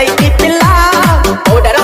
ಗೊತ್ತೈತಿಪ್ಪಿಲ್ಲ powder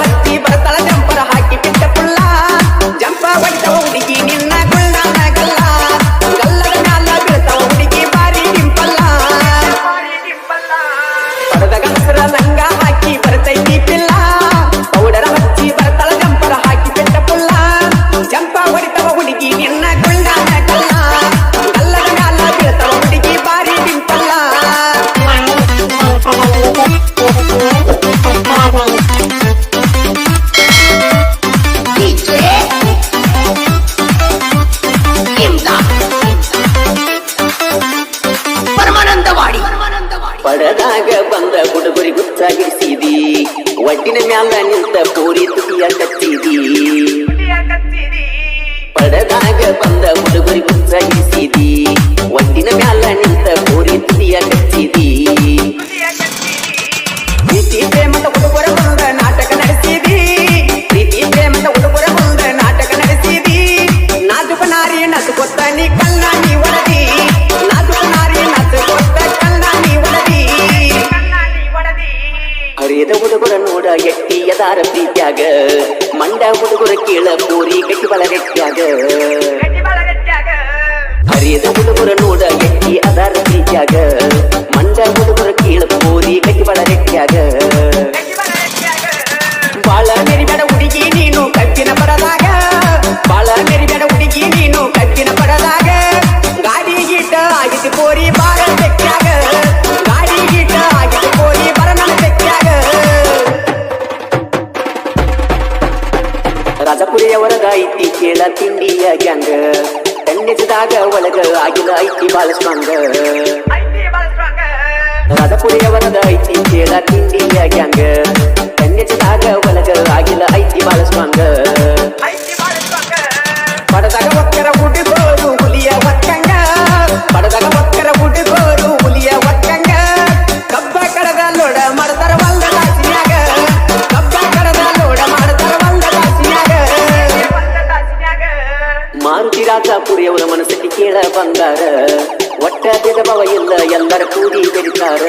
ಪಡದಾಗ ಬಂದ ಹುಡುಗರಿ ಗುಚ್ಚಾಗಿರಿಸಿದಿ. ಒಟ್ಟಿನ ಮ್ಯಾಲ ನಿಂತ ಪೂರಿ ತುಟಿಯ ಕಚ್ಚಿದಿ. ಪಡದಾಗ ಬಂದ ಹುಡುಗರಿ ಗುಚ್ಚಾಗಿರಿಸಿದಿ. ಒಟ್ಟಿನ ಮ್ಯಾಲ ನಿಂತ ಪೂರಿ ತುಟಿಯ ದೂರ ಎಟ್ಟಿ ಎದಾರ ಪ್ರೀತ್ಯಾಗ ಮಂಡ ಹುಡುಗರ ಕೀಳ ಪೂರಿ ಗಟ್ಟಿ ಬಳಗಟ್ಟ್ಯಾಗ ಹರಿಯದ ಹುಡುಗರ ನೋಡ ಎಟ್ಟಿ ಅದಾರ ಪ್ರೀತ್ಯಾಗ ಮಂಡ ಹುಡುಗರ ಕೀಳ ಪೂರಿ ಗಟ್ಟಿ ಬಳಗಟ್ಟ್ಯಾಗ ಕೇಳ ತಿಂಡಿಯ ಗ್ಯಾಂಗ್. ಎಣ್ಣೆಸಿದಾಗ ಒಳಗ ಆಗಿದ ಐತಿ ಬಾಳ ಸ್ಟ್ರಾಂಗ್. ರಾಜಪುರಿಯವರದ ಐತಿ ಕೇಳ ತಿಂಡಿಯ ಗ್ಯಾಂಗ್. ಎಣ್ಣೆಸಿದಾಗ ಒಳಗ ಆಗಿದ ಐತಿ ಬಾಳ ಸ್ಟ್ರಾಂಗ್. ಪುರಿಯ ಅವರ ಮನಸ್ಸಿಗೆ ಕೇಳ ಬಂದಾರ ಒಟ್ಟ ಭೇದ ಭಾವ ಇಲ್ಲ ಎಲ್ಲರ ಕೂಡಿ ಬೆಳಿತಾರ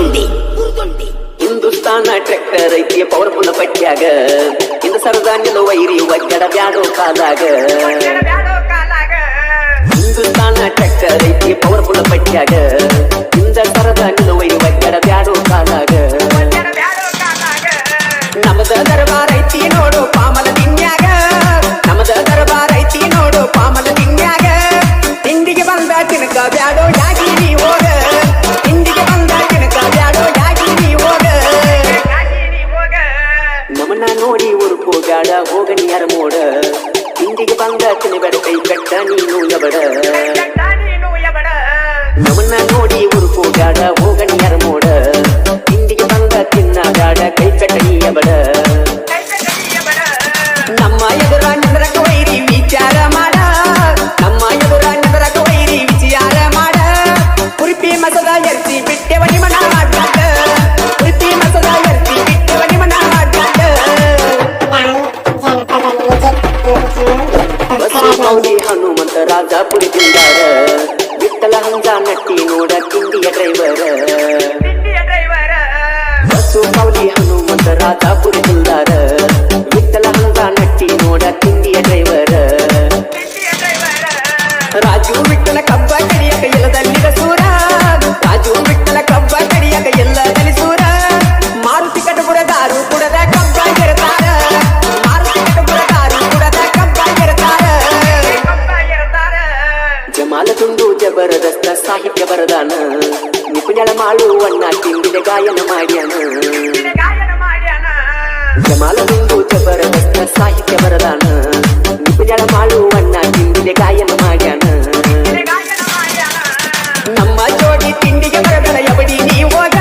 ಹುರ್ದುಂಡಿ ಹುರ್ದುಂಡಿ ಹಿಂದೂಸ್ತಾನ ಟ್ರ್ಯಾಕ್ಟರ್ ಐತಿ ಪವರ್ಫುಲ್ ಪಟ್ಟ್ಯಾಗ. ಇಂದ ಸರದಾನ್ಯದ ವೈರಿ ಒಗ್ಗಡ ಬ್ಯಾಡೋ ಕಾಲಾಗ. ಹಿಂದೂಸ್ತಾನ ಟ್ರ್ಯಾಕ್ಟರ್ ಐತಿ ಪವರ್ಫುಲ್ ಪಟ್ಟ್ಯಾಗ. ಇಂದ ಸರದಾನ್ಯದ ವೈರಿ ಒಗ್ಗಡ ಬ್ಯಾಡೋ ಕಾಲಾಗ. ಕಟ್ಟ ನೀನು ಎವಡ ಗಟ್ಟಿ ನೋಡ ತಿಂಡಿಯ ಡ್ರೈವರ. ಬಸ್ಸು ಪೌಲಿ ಹನುಮಂತ ರಾಧಾಪುರ ಜಿಲ್ಲಾರ ವಿತ್ತಲ ಹಂಗ ನಟ್ಟಿ ನೋಡ ತಿಂಡಿಯ ಡ್ರೈವರ. ರಾಜು ವಿಠಲ ಕಬ್ಬ ಕಾಳುವನ್ನ ತಿಂಬಿದ ಗಾಯನ ಮಾಡ್ಯನ. ಜಮಾಲದಿಂದು ಜಬರದಸ್ತ ಸಾಹಿತ್ಯ ಬರದಾನ. ನಿಪುಜಳ ಕಾಳುವನ್ನ ತಿಂಬಿದ ಗಾಯನ ಮಾಡ್ಯಾನ. ನಮ್ಮ ಜೋಡಿ ತಿಂಡಿಗೆ ಬರದಳ ಎಬಡಿ ನೀ ಹೋಗ.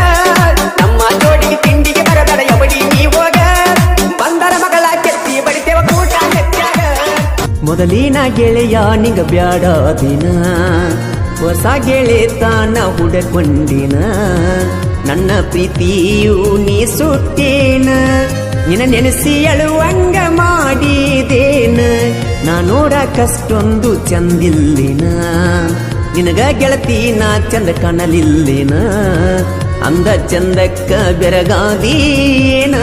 ನಮ್ಮ ಜೋಡಿ ತಿಂಡಿಗೆ ಬರದಳ ಎಬಡಿ ನೀ ಹೋಗ. ಬಂದರ ಮಗಳ ಕೆತ್ತಿ ಬಡಿತೇವ ಕೂಟ ಮೊದಲಿನ ಗೆಳೆಯ ನಿಂಗ ಬ್ಯಾಡ ದಿನ. ಹೊಸ ಗೆಳೆತನ ಹುಡಕೊಂಡಿನ ನನ್ನ ಪ್ರೀತಿಯು ನೀ ಸುಟ್ಟೇನ ನಿನ್ನ ನೆನೆಸಿ ಅಳುವಂಗ ಮಾಡಿದೇನ ನಾ ನೋಡಕಷ್ಟೊಂದು ಚಂದಿಲ್ಲಿನ ನಿನಗ ಗೆಳತಿ ನಾ ಚಂದ ಕಾಣಲಿಲ್ಲಿನ ಅಂದ ಚಂದಕ್ಕ ಬೆರಗಾದೀನ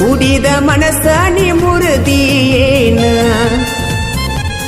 ಕುಡಿದ ಮನಸ್ಸ ನೀ ಮುರಿದೀನ